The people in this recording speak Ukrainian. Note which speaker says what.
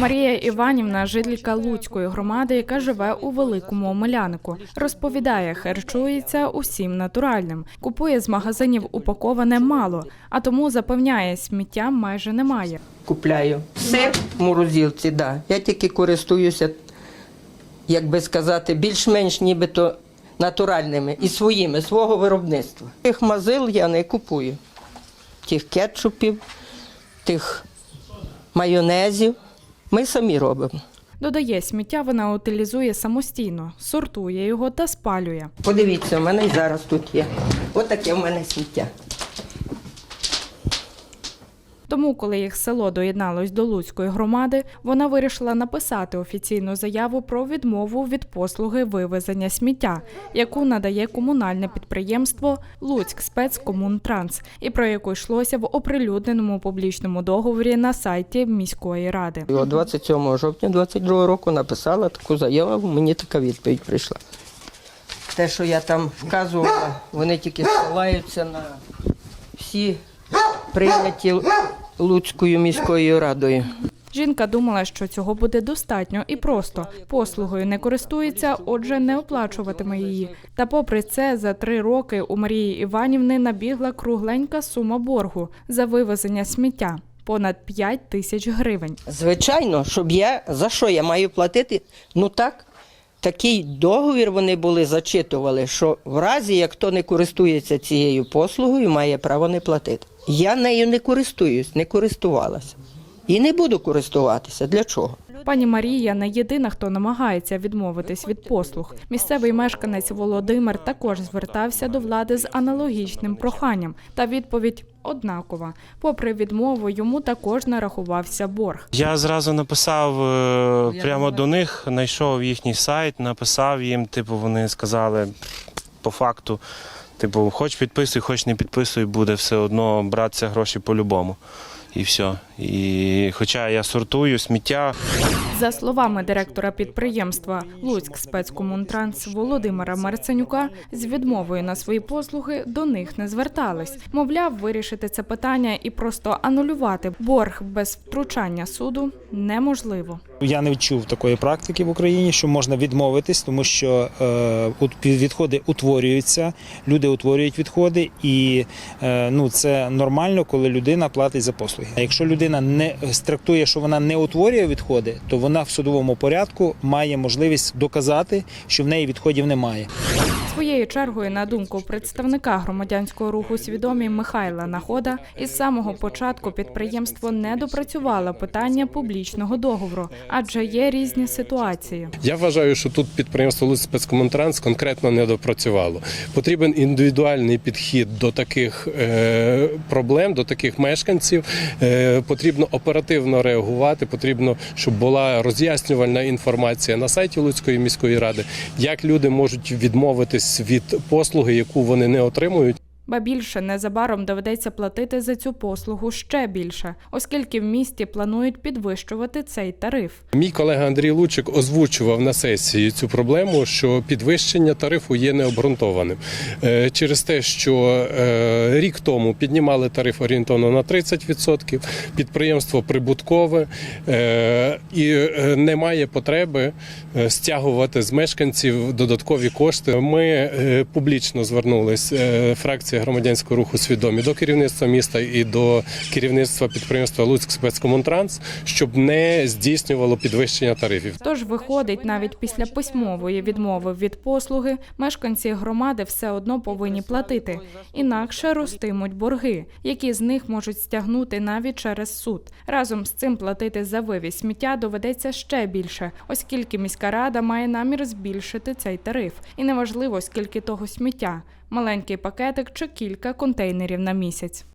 Speaker 1: Марія Іванівна, жителька Луцької громади, яка живе у великому Омелянику, розповідає, харчується усім натуральним. Купує з магазинів упаковане мало, а тому запевняє, сміття майже немає.
Speaker 2: Купляю. Все в морозилці, да. Я тільки користуюся, як би сказати, більш-менш нібито натуральними і своїми, свого виробництва. Тих мазил я не купую. Тих кетчупів, тих майонезів. Ми самі робимо.
Speaker 1: Додає, сміття вона утилізує самостійно, сортує його та спалює.
Speaker 2: Подивіться, у мене і зараз тут є. Отаке в мене сміття.
Speaker 1: Тому, коли їх село доєдналось до Луцької громади, вона вирішила написати офіційну заяву про відмову від послуги вивезення сміття, яку надає комунальне підприємство Луцьк спецкомунтранс, і про яку йшлося в оприлюдненому публічному договорі на сайті міської ради.
Speaker 2: І от 27 жовтня 22 року написала таку заяву, мені така відповідь прийшла. Те, що я там вказувала, вони тільки ссилаються на всі прийняті Луцькою міською радою.
Speaker 1: Жінка думала, що цього буде достатньо і просто послугою не користується, отже, не оплачуватиме її. Та, попри це, за три роки у Марії Іванівни набігла кругленька сума боргу за вивезення сміття понад 5 тисяч гривень.
Speaker 2: Звичайно, щоб я за що я маю платити? Ну так, такий договір вони були зачитували, що в разі, як хто не користується цією послугою, має право не платити. Я нею не користуюсь, не користувалася. І не буду користуватися. Для чого?
Speaker 1: Пані Марія не єдина, хто намагається відмовитись від послуг. Місцевий мешканець Володимир також звертався до влади з аналогічним проханням. Та відповідь однакова. Попри відмову, йому також нарахувався борг.
Speaker 3: Я зразу написав е, прямо до них, знайшов їхній сайт, написав їм, типу, вони сказали по факту, типу, хоч підписуй, хоч не підписуй, буде все одно братися гроші по-любому. І все. І хоча я сортую сміття,
Speaker 1: За словами директора підприємства Луцьк спецкомунтранс Володимира Марценюка, з відмовою на свої послуги до них не звертались. Мовляв, вирішити це питання і просто анулювати борг без втручання суду неможливо.
Speaker 4: Я не чув такої практики в Україні, що можна відмовитись, тому що е, відходи утворюються, люди утворюють відходи, і е, ну це нормально, коли людина платить за послуги. А якщо людина не страктує, що вона не утворює відходи, то вона в судовому порядку має можливість доказати, що в неї відходів немає.
Speaker 1: Своєю чергою, на думку представника громадянського руху свідомі Михайла Находа, із самого початку підприємство не допрацювало питання публічного договору, адже є різні ситуації.
Speaker 5: Я вважаю, що тут підприємство «Луцьк спецкомунтранс конкретно не допрацювало. Потрібен індивідуальний підхід до таких е, проблем, до таких мешканців. Е, потрібно оперативно реагувати. Потрібно, щоб була роз'яснювальна інформація на сайті Луцької міської ради, як люди можуть відмовитись від послуги, яку вони не отримують.
Speaker 1: Ба більше незабаром доведеться платити за цю послугу ще більше, оскільки в місті планують підвищувати цей тариф.
Speaker 5: Мій колега Андрій Лучик озвучував на сесії цю проблему, що підвищення тарифу є необґрунтованим Е, через те, що е, рік тому піднімали тариф орієнтовно на 30%, підприємство прибуткове е, і немає потреби стягувати з мешканців додаткові кошти. Ми публічно звернулись фракція громадянського руху свідомі до керівництва міста і до керівництва підприємства Луцьк спецкомунтранс, щоб не здійснювало підвищення тарифів.
Speaker 1: Тож виходить, навіть після письмової відмови від послуги мешканці громади все одно повинні платити, інакше ростимуть борги, які з них можуть стягнути навіть через суд. Разом з цим платити за вивіз сміття доведеться ще більше, оскільки міська рада має намір збільшити цей тариф. І неважливо, скільки того сміття маленький пакетик чи кілька контейнерів на місяць.